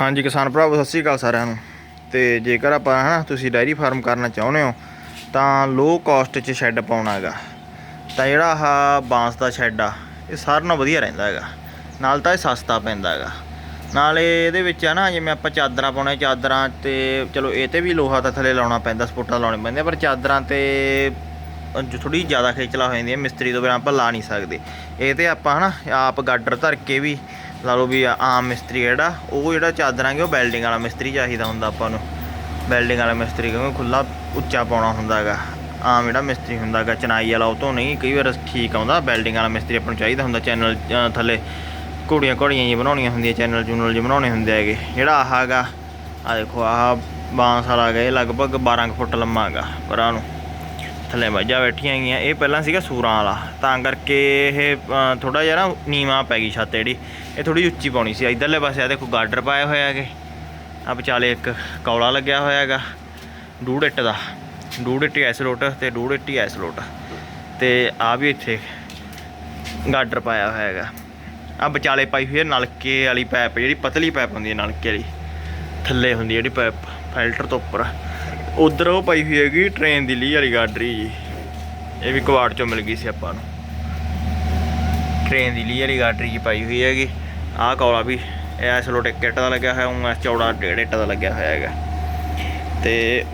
ਹਾਂਜੀ ਕਿਸਾਨ ਭਰਾਵੋ, ਸਤਿ ਸ੍ਰੀ ਅਕਾਲ ਸਾਰਿਆਂ ਨੂੰ। ਤੇ ਜੇਕਰ ਆਪਾਂ ਹਨਾ ਤੁਸੀਂ ਡਾਇਰੀ ਫਾਰਮ ਕਰਨਾ ਚਾਹੁੰਦੇ ਹੋ, ਤਾਂ ਲੋ ਕਾਸਟ 'ਚ ਸ਼ੈੱਡ ਪਾਉਣਾ ਹੈਗਾ। ਤਾਂ ਜਿਹੜਾ ਆਹ ਬਾਂਸ ਦਾ ਸ਼ੈੱਡ ਆ, ਇਹ ਸਾਰਿਆਂ ਨਾਲੋਂ ਵਧੀਆ ਰਹਿੰਦਾ ਹੈਗਾ। ਨਾਲ ਤਾਂ ਇਹ ਸਸਤਾ ਪੈਂਦਾ ਹੈਗਾ। ਨਾਲੇ ਇਹਦੇ ਵਿੱਚ ਆ ਨਾ, ਜਿਵੇਂ ਆਪਾਂ ਚਾਦਰਾਂ ਪਾਉਣੇ, ਚਾਦਰਾਂ ਤੇ ਚਲੋ ਇਹ ਤੇ ਵੀ ਲੋਹਾ ਤਾਂ ਥੱਲੇ ਲਾਉਣਾ ਪੈਂਦਾ ਸਪੋਰਟਾਂ ਲਾਉਣੇ ਪੈਂਦੇ ਪਰ ਚਾਦਰਾਂ ਤੇ ਜੋ ਥੋੜੀ ਜ਼ਿਆਦਾ ਖੇਚਲਾ ਹੋ ਜਾਂਦੀ ਹੈ ਮਿਸਤਰੀ ਤੋਂ ਬਿਨਾਂ ਆਪਾਂ ਲਾ ਨਹੀਂ ਸਕਦੇ। ਇਹ ਤੇ ਆਪਾਂ ਹਨਾ ਆਪ ਗਾਡਰ ਧਰ ਕੇ ਵੀ ਲਾ ਲਓ ਵੀ ਆਮ ਮਿਸਤਰੀ ਜਿਹੜਾ, ਉਹ ਜਿਹੜਾ ਚਾਦਰਾਂ ਕਿ ਉਹ ਵੈਲਡਿੰਗ ਵਾਲਾ ਮਿਸਤਰੀ ਚਾਹੀਦਾ ਹੁੰਦਾ ਆਪਾਂ ਨੂੰ। ਵੈਲਡਿੰਗ ਵਾਲਾ ਮਿਸਤਰੀ ਕਿਉਂਕਿ ਖੁੱਲਾ ਉੱਚਾ ਪਾਉਣਾ ਹੁੰਦਾ ਹੈਗਾ। ਆਮ ਜਿਹੜਾ ਮਿਸਤਰੀ ਹੁੰਦਾ ਹੈਗਾ ਚਨਾਈ ਵਾਲਾ, ਉਹ ਤੋਂ ਨਹੀਂ, ਕਈ ਵਾਰ ਠੀਕ ਆਉਂਦਾ। ਵੈਲਡਿੰਗ ਵਾਲਾ ਮਿਸਤਰੀ ਆਪਾਂ ਨੂੰ ਚਾਹੀਦਾ ਹੁੰਦਾ ਚੈਨਲ ਥੱਲੇ ਘੋੜੀਆਂ ਘੋੜੀਆਂ ਜੀ ਬਣਾਉਣੀਆਂ ਹੁੰਦੀਆਂ ਚੈਨਲ ਚੂਨਲ ਜੀ ਬਣਾਉਣੇ ਹੁੰਦੇ ਹੈਗੇ। ਜਿਹੜਾ ਆਹ ਹੈਗਾ ਆ ਦੇਖੋ, ਆਹ ਬਾਂਸ ਵਾਲਾ ਹੈਗਾ, ਇਹ ਲਗਭਗ 12 ਕੁ ਫੁੱਟ ਲੰਮਾ ਹੈਗਾ, ਪਰਾਂ ਨੂੰ। ਥੱਲੇ ਮੱਝਾਂ ਬੈਠੀਆਂ ਹੈਗੀਆਂ। ਇਹ ਪਹਿਲਾਂ ਸੀਗਾ ਸੂਰਾਂ ਵਾਲਾ। ਤਾਂ ਕਰਕੇ ਇਹ ਥੋੜਾ ਜਿਹਾ ਨਾ ਨੀਵਾ ਪੈ ਗਈ ਛੱਤ ਜਿਹੜੀ ਇਹ ਥੋੜੀ ਉੱਚੀ ਪਾਉਣੀ ਸੀ। ਇਧਰਲੇ ਪਾਸੇ ਆ ਦੇਖੋ ਗਾਡਰ ਪਾਇਆ ਹੋਇਆ ਹੈਗੇ। ਆ ਵਿਚਾਲੇ ਇੱਕ ਕੌਲਾ ਲੱਗਿਆ ਹੋਇਆ ਹੈਗਾ। ਡੂੜ ਇੱਟ ਦਾ। ਡੂੜ ਇੱਟੀ ਐਸ ਲੋਟ ਤੇ, ਡੂੜ ਇੱਟੀ ਐਸ ਲੋਟ ਤੇ ਆ ਵੀ ਇੱਥੇ ਗਾਡਰ ਪਾਇਆ ਹੋਇਆ ਹੈਗਾ। ਆ ਵਿਚਾਲੇ ਪਾਈ ਹੋਈ ਹੈ ਨਲਕੇ ਵਾਲੀ ਪਾਈਪ ਜਿਹੜੀ ਪਤਲੀ ਪਾਈਪ ਹੁੰਦੀ ਹੈ, ਨਲਕੇ ਵਾਲੀ। ਥੱਲੇ ਹੁੰਦੀ ਹੈ ਜਿਹੜੀ ਪਾਈਪ ਫਿਲਟਰ ਤੋਂ ਉੱਪਰ। ਉਧਰ ਉਹ ਪਾਈ ਹੋਈ ਹੈਗੀ ਟ੍ਰੇਨ ਦੀ ਲੀ ਵਾਲੀ ਗਾਡਰੀ ਜੀ। ਇਹ ਵੀ ਕਵਾੜ ਚੋਂ ਮਿਲ ਗਈ ਸੀ ਆਪਾਂ ਨੂੰ। ਟ੍ਰੇਨ ਦੀ ਲੀ ਵਾਲੀ ਗਾਡਰੀ ਜੀ ਪਾਈ ਹੋਈ ਹੈਗੀ। ਆਹ ਕੌਲਾ ਵੀ ਐਸ ਲੋਟ ਇੱਕ ਇੱਟ ਦਾ ਲੱਗਿਆ ਹੋਇਆ ਉਹ ਚੌੜਾ ਡੇਢ ਇੱਟ ਦਾ ਲੱਗਿਆ ਹੋਇਆ ਹੈਗਾ। ਤੇ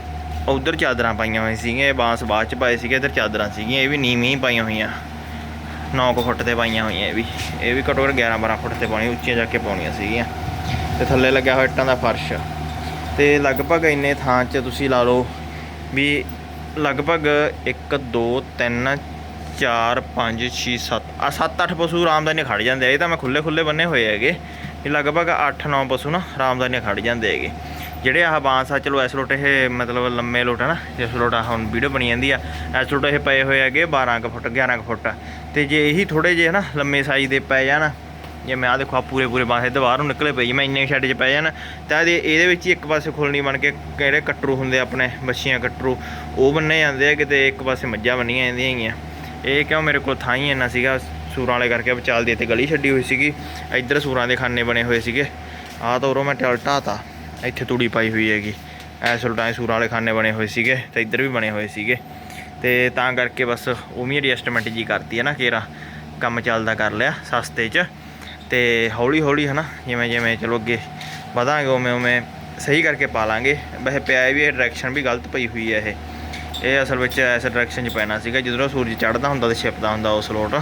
ਉਧਰ ਚਾਦਰਾਂ ਪਾਈਆਂ ਹੋਈਆਂ ਸੀਗੀਆਂ, ਇਹ ਬਾਂਸ ਬਾਅਦ ਚ ਪਾਏ ਸੀਗੇ, ਇਧਰ ਚਾਦਰਾਂ ਸੀਗੀਆਂ, ਇਹ ਵੀ ਨੀਵੀਂ ਪਾਈਆਂ ਹੋਈਆਂ। 9 ਫੁੱਟ ਤੇ ਪਾਈਆਂ ਹੋਈਆਂ ਇਹ ਵੀ। ਇਹ ਵੀ ਘੱਟੋ ਘੱਟ 11 12 ਫੁੱਟ ਤੇ ਪਾਉਣੀ ਉੱਚੀਆਂ ਜਾ ਕੇ ਪਾਉਣੀਆਂ ਸੀਗੀਆਂ। ਤੇ ਥੱਲੇ ਲੱਗਿਆ ਹੋਇਆ ਇੱਟਾਂ ਦਾ ਫਰਸ਼। ਤੇ ਲਗਭਗ ਇੰਨੇ ਥਾਂ 'ਚ ਤੁਸੀਂ ਲਾ ਲਓ ਵੀ ਲਗਭਗ 1 2 3 4 5 6 7 ਆ 7-8 ਪਸ਼ੂ ਆਰਾਮਦਾਨੀ ਖੜ ਜਾਂਦੇ ਆ। ਇਹ ਤਾਂ ਮੈਂ ਖੁੱਲੇ ਖੁੱਲੇ ਬੰਨੇ ਹੋਏ ਹੈਗੇ। ਵੀ ਲਗਭਗ 8-9 ਪਸ਼ੂ ਨਾ ਆਰਾਮਦਾਨੀ ਖੜ ਜਾਂਦੇ ਹੈਗੇ। ਜਿਹੜੇ ਆਹ ਬਾਂਸ ਆ, ਚਲੋ ਇਸ ਲੋਟ ਇਹ ਮਤਲਬ ਲੰਮੇ ਲੋਟ ਹੈ ਨਾ, ਜਿਸ ਲੋਟ ਆਹ ਹੁਣ ਵੀਡੀਓ ਬਣੀ ਜਾਂਦੀ ਆ, ਇਸ ਲੋਟ ਇਹ ਪਏ ਹੋਏ ਹੈਗੇ 12 ਕੁ ਫੁੱਟ 11 ਕੁ ਫੁੱਟ। ਤੇ ਜੇ ਇਹੀ ਥੋੜੇ ਜਿਹੇ ਨਾ ਲੰਮੇ ਸਾਈਜ਼ ਦੇ ਪੈ ਜਾਣ ਜੇ ਮੈਂ ਆ ਦੇਖੋ ਆ ਪੂਰੇ ਪੂਰੇ ਬਾਂਸ ਇੱਧਰ ਨੂੰ ਨਿਕਲੇ ਪਈ ਮੈਂ ਇੰਨੇ ਛੱਡ 'ਚ ਪੈ ਜਾਣ। ਤਾਂ ਇਹਦੇ ਇਹਦੇ ਵਿੱਚ ਹੀ ਇੱਕ ਪਾਸੇ ਖੁੱਲਣੀ ਬਣ ਕੇ ਕਿਹੜੇ ਕਟਰੂ ਹੁੰਦੇ ਆਪਣੇ ਬੱਛੀਆਂ ਕਟਰੂ, ਉਹ ਬੰਨੇ ਜਾਂਦੇ ਆ ਕਿਤੇ, ਇੱਕ ਪਾਸੇ ਮੱਝਾਂ ਬੰਨੀਆਂ ਜਾਂਦੀਆਂ ਹੈਗੀਆਂ। ਇਹ ਕਿਉਂ ਮੇਰੇ ਕੋਲ ਥਾਂ ਹੀ ਇੰਨਾ ਸੀਗਾ, ਸੂਰਾਂ ਵਾਲੇ ਕਰਕੇ ਵਿਚਾਲ ਦੀ ਤੇ ਗਲੀ ਛੱਡੀ ਹੋਈ ਸੀਗੀ, ਇੱਧਰ ਸੂਰਾਂ ਦੇ ਖਾਨੇ ਬਣੇ ਹੋਏ ਸੀਗੇ। ਆਹ ਤਾਂ ਉਰੋਂ ਮੈਂ ਟਲਟਾ ਤਾ ਇੱਥੇ ਤੂੜੀ ਪਾਈ ਹੋਈ ਹੈਗੀ। ਐਸ ਉਲਟਾਂ ਸੂਰਾਂ ਵਾਲੇ ਖਾਨੇ ਬਣੇ ਹੋਏ ਸੀਗੇ ਤੇ ਇੱਧਰ ਵੀ ਬਣੇ ਹੋਏ ਸੀਗੇ। ਤੇ ਤਾਂ ਕਰਕੇ ਬਸ ਉਹ ਵੀ ਐਡਜਸਟਮੈਂਟ ਜੀ ਕਰਤੀ ਹੈ ਨਾ, ਕੇਰਾ ਕੰਮ ਚੱਲਦਾ ਕਰ ਲਿਆ, ਸਸਤੇ 'ਚ। ਤੇ ਹੌਲੀ ਹੌਲੀ ਹਨਾ, ਜਿਵੇਂ ਜਿਵੇਂ ਚਲੋ ਅੱਗੇ ਵਧਾਂਗੇ, ਉਵੇਂ ਉਵੇਂ ਸਹੀ ਕਰਕੇ ਪਾ ਲਾਂਗੇ। ਵੈਸੇ ਪਿਆ ਵੀ ਇਹ ਡਾਇਰੈਕਸ਼ਨ ਵੀ ਗਲਤ ਪਈ ਹੋਈ ਹੈ ਇਹ। ਇਹ ਅਸਲ ਵਿੱਚ ਇਸ ਡਾਇਰੈਕਸ਼ਨ 'ਚ ਪੈਣਾ ਸੀਗਾ। ਜਦੋਂ ਸੂਰਜ ਚੜ੍ਹਦਾ ਹੁੰਦਾ ਤੇ ਛਿਪਦਾ ਹੁੰਦਾ ਉਸ ਲੋਟ।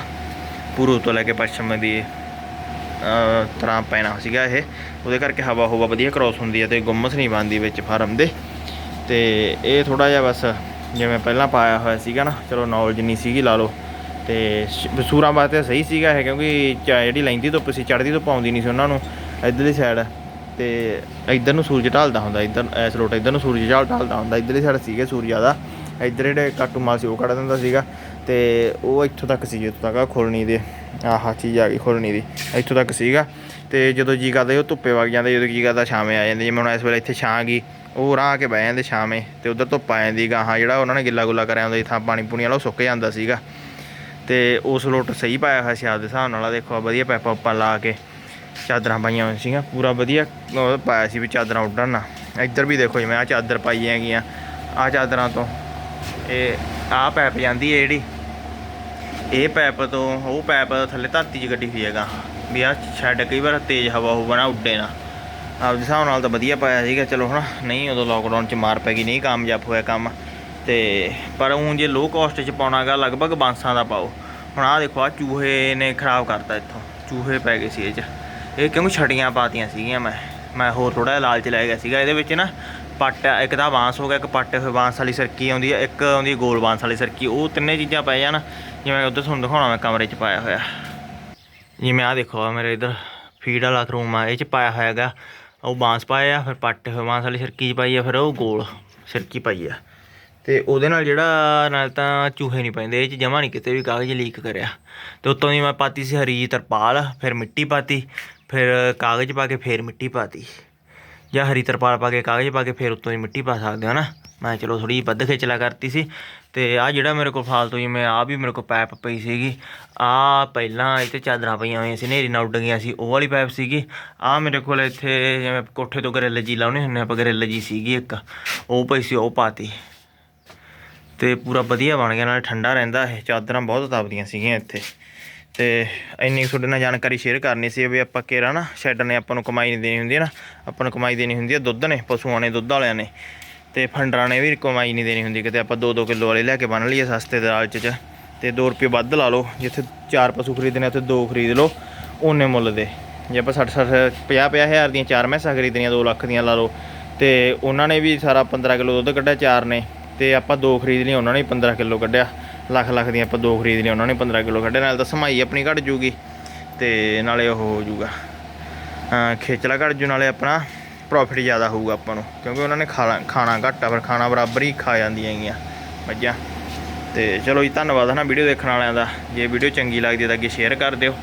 ਪੂਰਬ ਤੋਂ ਲੈ ਕੇ ਪੱਛਮ ਦੀ ਤਰ੍ਹਾਂ ਪੈਣਾ ਸੀਗਾ ਇਹ। ਉਹਦੇ ਕਰਕੇ ਹਵਾ ਹਵਾ ਵਧੀਆ ਕ੍ਰੋਸ ਹੁੰਦੀ ਹੈ ਤੇ ਗੁੰਮਸ ਨਹੀਂ ਬਣਦੀ ਵਿੱਚ ਫਾਰਮ ਦੇ। ਤੇ ਇਹ ਥੋੜਾ ਜਿਹਾ ਬਸ, ਜਿਵੇਂ ਪਹਿਲਾਂ ਪਾਇਆ ਹੋਇਆ ਸੀਗਾ ਨਾ, ਚਲੋ ਨੌਲੇਜ ਨਹੀਂ ਸੀਗੀ ਲਾ ਲਓ। ਤੇ ਸ਼- ਸੂਰਾਂ ਵਾਸਤੇ ਸਹੀ ਸੀਗਾ ਇਹ, ਕਿਉਂਕਿ ਚਾ- ਜਿਹੜੀ ਲੈਂਦੀ ਧੁੱਪ ਸੀ, ਚੜ੍ਹਦੀ ਧੁੱਪ ਆਉਂਦੀ ਨਹੀਂ ਸੀ ਉਹਨਾਂ ਨੂੰ, ਇੱਧਰਲੀ ਸਾਈਡ ਤੇ ਇੱਧਰ ਨੂੰ ਸੂਰਜ ਢਲਦਾ ਹੁੰਦਾ, ਇੱਧਰ ਐਸ ਰੋਟ ਇੱਧਰ ਨੂੰ ਸੂਰਜ ਢਲ, ਢਲਦਾ ਹੁੰਦਾ, ਇੱਧਰਲੀ ਸਾਈਡ ਸੀਗੇ ਸੂਰਜ ਜ਼ਿਆਦਾ। ਇੱਧਰ ਜਿਹੜੇ ਕਾਟੂ ਮਾਲ ਸੀ, ਉਹ ਕੱਢ ਦਿੰਦਾ ਸੀਗਾ। ਤੇ ਉਹ ਇੱਥੋਂ ਤੱਕ ਸੀ, ਜਿੱਥੋਂ ਤੱਕ ਆਹ ਦੇ, ਆਹਾ ਚੀਜ਼ ਆ ਗਈ ਖੁੱਲਣੀ ਦੀ, ਇੱਥੋਂ ਤੱਕ ਸੀਗਾ। ਤੇ ਜਦੋਂ ਜੀ ਕਰਦਾ ਉਹ ਧੁੱਪੇ ਵਗ ਜਾਂਦੇ ਜਦੋਂ ਜੀ ਕਰਦਾ ਛਾਵੇਂ ਆ ਜਾਂਦੇ, ਜਿਵੇਂ ਹੁਣ ਇਸ ਵੇਲੇ ਇੱਥੇ ਛਾਂ ਗਈ, ਉਹ ਰਾਹ ਆ ਕੇ ਬਹਿ ਜਾਂਦੇ ਛਾਵੇਂ, ਤੇ ਉਧਰ ਧੁੱਪ ਆ ਜਾਂਦੀ, ਗਾਹਾਂ ਜਿਹੜਾ ਉਹਨਾਂ ਨੇ ਗਿੱਲਾ ਗੁੱਲਾ ਕਰਿਆ ਹੁੰਦਾ ਸੀ, ਥਾਂ ਪਾਣੀ ਪੂਣੀ ਵਾਲਾ, ਉਹ ਸੁੱਕ ਜਾਂਦਾ ਸੀਗਾ। ਤੇ ਉਸ ਲੋਟ ਸਹੀ ਪਾਇਆ ਹੋਇਆ ਸੀ ਆਪਦੇ ਹਿਸਾਬ ਨਾਲ। ਆਹ ਦੇਖੋ, ਆਹ ਵਧੀਆ ਪੈਪਾ ਉੱਪਰ ਲਾ ਕੇ ਚਾਦਰਾਂ ਪਾਈਆਂ ਹੋਈਆਂ ਸੀਗੀਆਂ। ਪੂਰਾ ਵਧੀਆ ਉਹ ਪਾਇਆ ਸੀ ਵੀ ਚਾਦਰਾਂ ਉੱਡਣ ਨਾ। ਇੱਧਰ ਵੀ ਦੇਖੋ ਜਿਵੇਂ ਆ ਚਾਦਰ ਪਾਈ ਹੈਗੀਆਂ ਆ ਚਾਦਰਾਂ ਤੋਂ। ਇਹ ਆ ਪੈਪ ਜਾਂਦੀ ਹੈ ਜਿਹੜੀ, ਇਹ ਪੈਪ ਤੋਂ, ਉਹ ਪੈਪ ਥੱਲੇ ਧਰਤੀ 'ਚ ਗੱਡੀ ਹੋਈ ਹੈਗਾ। ਵੀ ਆ ਛੱਡ ਕਈ ਵਾਰ ਤੇਜ਼ ਹਵਾ ਹੋਵੇ ਨਾ ਉੱਡੇ ਨਾ। ਆਪਦੇ ਹਿਸਾਬ ਨਾਲ ਤਾਂ ਵਧੀਆ ਪਾਇਆ ਸੀਗਾ। ਚਲੋ ਹਨਾ, ਨਹੀਂ ਉਦੋਂ ਲੋਕਡਾਊਨ 'ਚ ਮਾਰ ਪੈ ਗਈ, ਨਹੀਂ ਕਾਮਯਾਬ ਹੋਇਆ ਕੰਮ। ਤੇ ਪਰ ਹੁਣ ਜੇ ਲੋ ਕਾਸਟ 'ਚ ਪਾਉਣਾਗਾ, ਲਗਭਗ ਬਾਂਸਾਂ ਦਾ ਪਾਓ। ਹੁਣ ਆਹ ਦੇਖੋ ਆ ਚੂਹੇ ਨੇ ਖਰਾਬ ਕਰਤਾ ਇੱਥੋਂ। ਚੂਹੇ ਪੈ ਗਏ ਸੀ ਇਹ 'ਚ। ਇਹ ਕਿਉਂਕਿ ਛੜੀਆਂ ਪਾਤੀਆਂ ਸੀਗੀਆਂ ਮੈਂ? ਮੈਂ ਹੋਰ ਥੋੜਾ ਜਿਹਾ ਲਾਲਚ ਲੈ ਗਿਆ ਸੀਗਾ। ਇਹਦੇ ਵਿੱਚ ਨਾ ਪੱਟ, ਇੱਕ ਤਾਂ ਬਾਂਸ ਹੋ ਗਿਆ, ਇੱਕ ਪੱਟੇ ਹੋਏ ਬਾਂਸ ਵਾਲੀ ਸਰਕੀ ਆਉਂਦੀ ਹੈ ਇੱਕ ਆਉਂਦੀ ਗੋਲ ਬਾਂਸ ਵਾਲੀ ਸਰਕੀ। ਉਹ ਤਿੰਨੇ ਚੀਜ਼ਾਂ ਪੈ ਜਾਣ, ਜਿਵੇਂ ਉੱਧਰ ਤੁਹਾਨੂੰ ਦਿਖਾਉਣਾ, ਮੈਂ ਕਮਰੇ 'ਚ ਪਾਇਆ ਹੋਇਆ। ਜਿਵੇਂ ਆਹ ਦੇਖੋ ਆ ਮੇਰੇ ਇਧਰ ਫੀਡ ਵਾਲਾ ਰੂਮ ਆ, ਇਹ 'ਚ ਪਾਇਆ ਹੋਇਆ ਹੈਗਾ ਉਹ ਬਾਂਸ ਪਾਇਆ ਆ, ਫਿਰ ਪੱਟੇ ਹੋਏ ਬਾਂਸ ਵਾਲੀ ਸਰਕੀ ਪਾਈ ਆ, ਫਿਰ ਉਹ ਗੋਲ ਸਰਕੀ ਪਾਈ ਆ। ਤੇ ਉਹਦੇ ਨਾਲ ਜਿਹੜਾ, ਨਾਲ ਤਾਂ ਚੂਹੇ ਨਹੀਂ ਪੈਂਦੇ, ਇਹ ਚ ਜਮਾ ਨਹੀਂ ਕਿਤੇ ਵੀ ਕਾਗਜ਼ ਲੀਕ ਕਰਿਆ। ਤੇ ਉੱਤੋਂ ਦੀ ਮੈਂ ਪਾਤੀ ਸੀ ਹਰੀ ਤਰਪਾਲ, ਫਿਰ ਮਿੱਟੀ ਪਾਤੀ, ਫਿਰ ਕਾਗਜ਼ ਪਾ ਕੇ ਫਿਰ ਮਿੱਟੀ ਪਾਤੀ। ਜਾਂ ਹਰੀ ਤਰਪਾਲ ਪਾ ਕੇ ਕਾਗਜ਼ ਪਾ ਕੇ ਫਿਰ ਉੱਤੋਂ ਦੀ ਮਿੱਟੀ ਪਾ ਸਕਦੇ ਹੋ ਨਾ? ਮੈਂ ਚਲੋ ਥੋੜੀ ਵੱਧ ਖੇਚਲਾ ਕਰਤੀ ਸੀ। ਤੇ ਆ ਜਿਹੜਾ ਮੇਰੇ ਕੋਲ ਫਾਲਤੂ ਜਿਵੇਂ ਆ ਵੀ ਮੇਰੇ ਕੋਲ ਪਾਈਪ ਪਈ ਸੀਗੀ। ਆ ਪਹਿਲਾਂ ਇੱਥੇ ਚਾਦਰਾਂ ਪਈਆਂ ਹੋਈਆਂ ਸੀ ਨੇਰੀ ਨਾਲ ਉੱਡ ਗਈਆਂ ਸੀ, ਉਹ ਵਾਲੀ ਪਾਈਪ ਸੀਗੀ। ਆ ਮੇਰੇ ਕੋਲ ਇੱਥੇ ਜਿਵੇਂ ਕੋਠੇ ਤੋਂ ਗਰੇਲ ਜੀ ਲਾਉਣੇ ਹੁੰਦੇ ਆਪਾਂ ਗਰੇਲ ਜੀ ਸੀਗੀ ਇੱਕ। ਉਹ ਪਈ ਸੀ, ਉਹ ਪਾਤੀ। ਤੇ ਪੂਰਾ ਵਧੀਆ ਬਣ ਗਿਆ, ਨਾਲੇ ਠੰਡਾ ਰਹਿੰਦਾ ਇਹ। ਚਾਦਰਾਂ ਬਹੁਤ ਤਪਦੀਆਂ ਸੀਗੀਆਂ ਇੱਥੇ। ਤੇ ਇੰਨੀ ਕੁ ਤੁਹਾਡੇ ਨਾਲ ਜਾਣਕਾਰੀ ਸ਼ੇਅਰ ਕਰਨੀ ਸੀ ਵੀ ਆਪਾਂ ਕੇਰਾ ਨਾ ਸ਼ੈਡ ਨੇ ਆਪਾਂ ਨੂੰ ਕਮਾਈ ਨਹੀਂ ਦੇਣੀ ਹੁੰਦੀ ਨਾ। ਆਪਾਂ ਨੂੰ ਕਮਾਈ ਦੇਣੀ ਹੁੰਦੀ ਹੈ ਦੁੱਧ ਨੇ, ਪਸ਼ੂਆਂ ਨੇ, ਦੁੱਧ ਵਾਲਿਆਂ ਨੇ। ਤੇ ਫੰਡਰਾਂ ਨੇ ਵੀ ਕਮਾਈ ਨਹੀਂ ਦੇਣੀ ਹੁੰਦੀ, ਕਿਤੇ ਆਪਾਂ 2-2 ਕਿਲੋ ਵਾਲੇ ਲੈ ਕੇ ਬੰਨ ਲਈਏ ਸਸਤੇ ਦਾਲ ਚ ਚ। ਤੇ 2 ਰੁਪਏ ਵੱਧ ਲਾ ਲਓ, ਜਿੱਥੇ 4 ਪਸ਼ੂ ਖਰੀਦਣੇ ਉੱਥੇ 2 ਖਰੀਦ ਲਓ, ਓਨੇ ਮੁੱਲ ਦੇ। ਜੇ ਆਪਾਂ 60 60 50 50 ਹਜ਼ਾਰ ਦੀਆਂ ਚਾਰ ਮੈਸਾਂ ਖਰੀਦਣੀਆਂ 2 ਲੱਖ ਦੀਆਂ ਲਾ ਲਓ। ਤੇ ਉਹਨਾਂ ਨੇ ਵੀ ਸਾਰਾ 15 ਕਿਲੋ ਦੁੱਧ ਕੱਢਿਆ, ਚਾਰ ਨੇ। ਤੇ ਆਪਾਂ ਦੋ ਖਰੀਦ ਲਈਆਂ, ਉਹਨਾਂ ਨੇ 15 ਕਿਲੋ ਕੱਢਿਆ। ਲੱਖ ਲੱਖ ਦੀਆਂ ਆਪਾਂ ਦੋ ਖਰੀਦ ਲਈਆਂ, ਉਹਨਾਂ ਨੇ 15 ਕਿਲੋ ਕੱਢਿਆ। ਨਾਲ ਤਾਂ ਸਮਾਈ ਆਪਣੀ ਘਟ ਜੂਗੀ ਤੇ ਨਾਲੇ ਉਹ ਹੋ ਜੂਗਾ। ਖੇਚਲਾ ਘਟ ਜੂ, ਨਾਲੇ ਆਪਣਾ ਪ੍ਰੋਫਿਟ ਜ਼ਿਆਦਾ ਹੋਊਗਾ ਆਪਾਂ ਨੂੰ, ਕਿਉਂਕਿ ਉਹਨਾਂ ਨੇ ਖਾਣਾ ਖਾਣਾ ਘੱਟ ਆ ਫਿਰ ਖਾਣਾ ਬਰਾਬਰ ਹੀ ਖਾ ਜਾਂਦੀਆਂ ਹੈਗੀਆਂ, ਮੱਝਾਂ। ਤੇ ਚਲੋ ਜੀ, ਧੰਨਵਾਦ ਹੈ ਨਾ ਵੀਡੀਓ ਦੇਖਣ ਵਾਲਿਆਂ ਦਾ। ਜੇ ਵੀਡੀਓ ਚੰਗੀ ਲੱਗਦੀ ਤਾਂ ਅੱਗੇ ਸ਼ੇਅਰ ਕਰ ਦਿਓ।